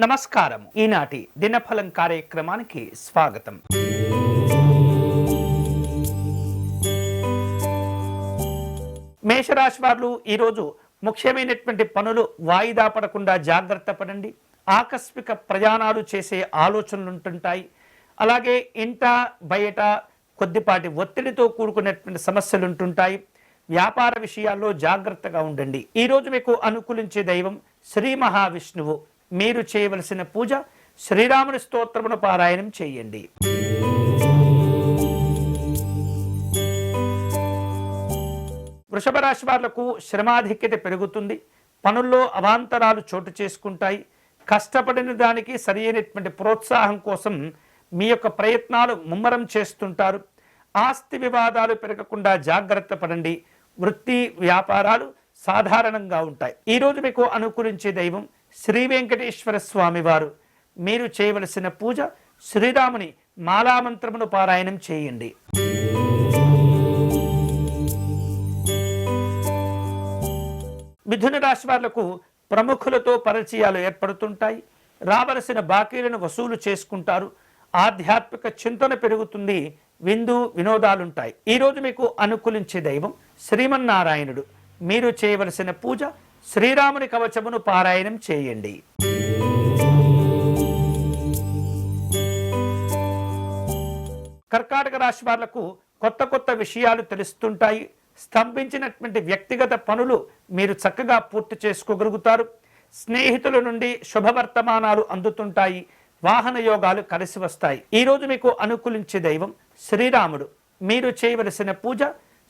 నమస్కారం ఈనాటి దినఫలం కార్యక్రమానికి స్వాగతం. మేషరాశి వారు ఈరోజు ముఖ్యమైనటువంటి పనులు వాయిదా పడకుండా జాగ్రత్త పడండి. ఆకస్మిక ప్రయాణాలు చేసే ఆలోచనలు ఉంటుంటాయి. అలాగే ఇంట బయట కొద్దిపాటి ఒత్తిడితో కూడుకున్నటువంటి సమస్యలు ఉంటుంటాయి. వ్యాపార విషయాల్లో జాగ్రత్తగా ఉండండి. ఈరోజు మీకు అనుకూలించే దైవం శ్రీ మహావిష్ణువు. మీరు చేయవలసిన పూజ శ్రీరాముని స్తోత్రమును పారాయణం చేయండి. వృషభ రాశి వాళ్ళకు శ్రమాధిక్యత పెరుగుతుంది. పనుల్లో అవాంతరాలు చోటు చేసుకుంటాయి. కష్టపడిన దానికి సరి అయినటువంటి ప్రోత్సాహం కోసం మీ యొక్క ప్రయత్నాలు ముమ్మరం చేస్తుంటారు. ఆస్తి వివాదాలు పెరగకుండా జాగ్రత్త పడండి. వృత్తి వ్యాపారాలు సాధారణంగా ఉంటాయి. ఈరోజు మీకు అనుకూలించే దైవం శ్రీ వెంకటేశ్వర స్వామి వారు. మీరు చేయవలసిన పూజ శ్రీరాముని మాలామంత్రమును పారాయణం చేయండి. మిథున రాశి వాళ్ళకు ప్రముఖులతో పరిచయాలు ఏర్పడుతుంటాయి. రావలసిన బాకీలను వసూలు చేసుకుంటారు. ఆధ్యాత్మిక చింతన పెరుగుతుంది. విందు వినోదాలుంటాయి. ఈరోజు మీకు అనుకూలించే దైవం శ్రీమన్నారాయణుడు. మీరు చేయవలసిన పూజ శ్రీరాముని కవచమును పారాయణం చేయండి. కర్కాటక రాశి వాళ్ళకు కొత్త కొత్త విషయాలు తెలుస్తుంటాయి. స్తంభించినటువంటి వ్యక్తిగత పనులు మీరు చక్కగా పూర్తి చేసుకోగలుగుతారు. స్నేహితుల నుండి శుభవర్తమానాలు అందుతుంటాయి. వాహన యోగాలు కలిసి వస్తాయి. ఈరోజు మీకు అనుకూలించే దైవం శ్రీరాముడు. మీరు చేయవలసిన పూజ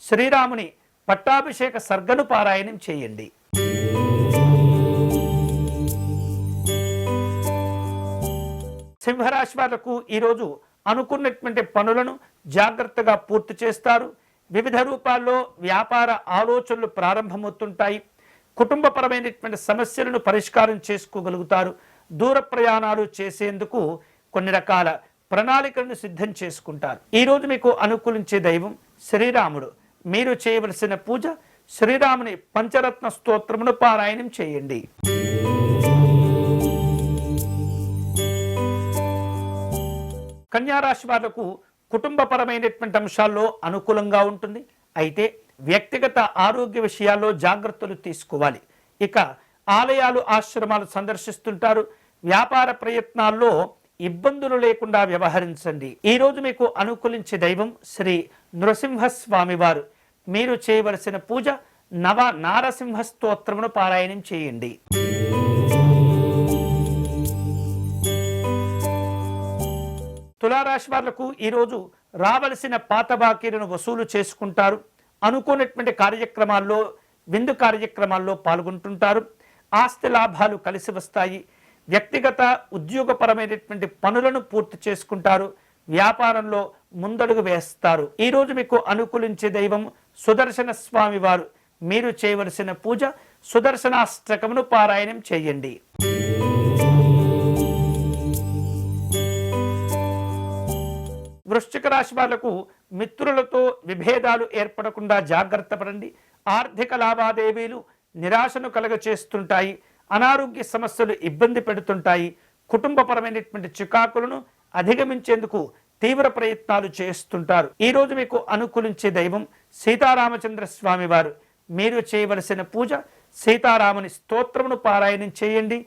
శ్రీరాముని పట్టాభిషేక సర్గను పారాయణం చేయండి. సింహరాశి వాళ్ళకు ఈరోజు అనుకున్నటువంటి పనులను జాగ్రత్తగా పూర్తి చేస్తారు. వివిధ రూపాల్లో వ్యాపార ఆలోచనలు ప్రారంభమవుతుంటాయి. కుటుంబపరమైనటువంటి సమస్యలను పరిష్కారం చేసుకోగలుగుతారు. దూర ప్రయాణాలు చేసేందుకు కొన్ని రకాల ప్రణాళికలను సిద్ధం చేసుకుంటారు. ఈరోజు మీకు అనుకూలించే దైవం శ్రీరాముడు. మీరు చేయవలసిన పూజ శ్రీరాముని పంచరత్న స్తోత్రమును పారాయణం చేయండి. కన్యారాశి వాళ్ళకు కుటుంబపరమైనటువంటి అంశాల్లో అనుకూలంగా ఉంటుంది. అయితే వ్యక్తిగత ఆరోగ్య విషయాల్లో జాగ్రత్తలు తీసుకోవాలి. ఇక ఆలయాలు ఆశ్రమాలు సందర్శిస్తుంటారు. వ్యాపార ప్రయత్నాల్లో ఇబ్బందులు లేకుండా వ్యవహరించండి. ఈ రోజు మీకు అనుకూలించే దైవం శ్రీ నృసింహస్వామివారు మీరు చేయవలసిన పూజ నవ నారసింహ స్తోత్రమును పారాయణం చేయండి. తులారాశి వాళ్ళకు ఈరోజు రావలసిన పాత బాకీలను వసూలు చేసుకుంటారు. అనుకున్నటువంటి కార్యక్రమాల్లో విందు కార్యక్రమాల్లో పాల్గొంటుంటారు. ఆస్తి లాభాలు కలిసి వస్తాయి. వ్యక్తిగత ఉద్యోగపరమైనటువంటి పనులను పూర్తి చేసుకుంటారు. వ్యాపారంలో ముందడుగు వేస్తారు. ఈరోజు మీకు అనుకూలించే దైవం సుదర్శన స్వామి వారు. మీరు చేయవలసిన పూజ సుదర్శనాష్టకమును పారాయణం చేయండి. వృశ్చిక రాశి వాళ్ళకు మిత్రులతో విభేదాలు ఏర్పడకుండా జాగ్రత్త పడండి. ఆర్థిక లావాదేవీలు నిరాశను కలగచేస్తుంటాయి. అనారోగ్య సమస్యలు ఇబ్బంది పెడుతుంటాయి. కుటుంబపరమైనటువంటి చికాకులను అధిగమించేందుకు తీవ్ర ప్రయత్నాలు చేస్తుంటారు. ఈ రోజు మీకు అనుకూలించే దైవం సీతారామచంద్ర స్వామివారు. మీరు చేయవలసిన పూజ సీతారాముని స్తోత్రమును పారాయణం చేయండి.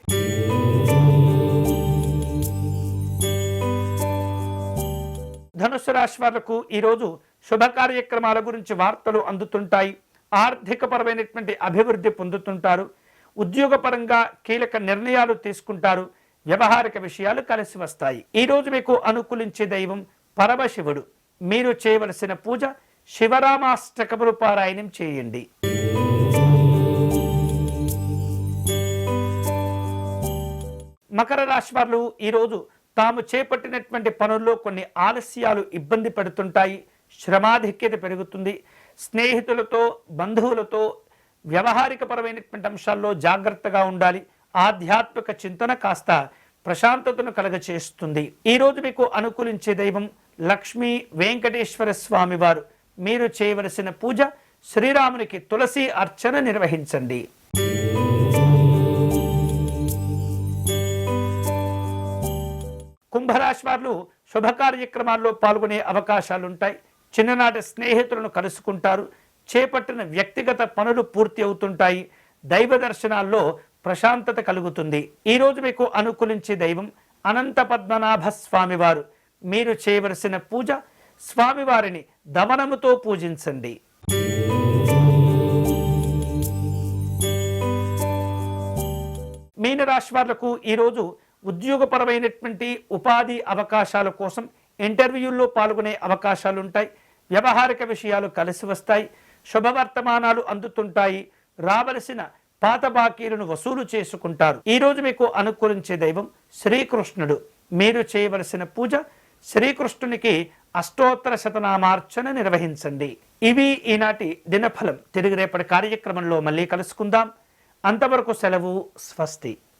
ధనుసు రాశి వాళ్ళకు ఈరోజు శుభ కార్యక్రమాల గురించి వార్తలు అందుతుంటాయి. ఆర్థికపరమైనటువంటి అభివృద్ధి పొందుతుంటారు. ఉద్యోగపరంగా కీలక నిర్ణయాలు తీసుకుంటారు. వ్యవహారిక విషయాలు కలిసి వస్తాయి. ఈ రోజు మీకు అనుకూలించే దైవం పరమశివుడు మీరు చేయవలసిన పూజ శివరామాష్టకములు పారాయణం చేయండి. మకర రాశి వారు ఈరోజు తాము చేపట్టినటువంటి పనుల్లో కొన్ని ఆలస్యాలు ఇబ్బంది పెడుతుంటాయి శ్రమాధిక్యత పెరుగుతుంది. స్నేహితులతో బంధువులతో వ్యవహారికపరమైనటువంటి అంశాల్లో జాగ్రత్తగా ఉండాలి. ఆధ్యాత్మిక చింతన కాస్త ప్రశాంతతను కలగచేస్తుంది. ఈరోజు మీకు అనుకూలించే దైవం లక్ష్మీ వెంకటేశ్వర స్వామివారు. మీరు చేయవలసిన పూజ శ్రీరామునికి తులసి అర్చన నిర్వహించండి. కుంభరాశి వారు శుభ కార్యక్రమాల్లో పాల్గొనే అవకాశాలుంటాయి. చిన్ననాటి స్నేహితులను కలుసుకుంటారు. చేపట్టిన వ్యక్తిగత పనులు పూర్తి అవుతుంటాయి. దైవ దర్శనాల్లో ప్రశాంతత కలుగుతుంది. ఈరోజు మీకు అనుకూలించే దైవం అనంత పద్మనాభ స్వామివారు. మీరు చేయవలసిన పూజ స్వామివారిని దమనముతో పూజించండి. మీనరాశి వాళ్ళకు ఈరోజు ఉద్యోగపరమైనటువంటి ఉపాధి అవకాశాల కోసం ఇంటర్వ్యూల్లో పాల్గొనే అవకాశాలు ఉంటాయి వ్యవహారిక విషయాలు కలిసి వస్తాయి. శుభవర్తమానాలు అందుతుంటాయి. రావలసిన పాత బాకీలను వసూలు చేసుకుంటారు. ఈరోజు మీకు అనుకూలించే దైవం శ్రీకృష్ణుడు. మీరు చేయవలసిన పూజ శ్రీకృష్ణునికి అష్టోత్తర శతనామార్చన నిర్వహించండి. ఇవి ఈనాటి దినఫలం. తిరిగి రేపటి కార్యక్రమంలో మళ్ళీ కలుసుకుందాం. అంతవరకు సెలవు స్వస్తి.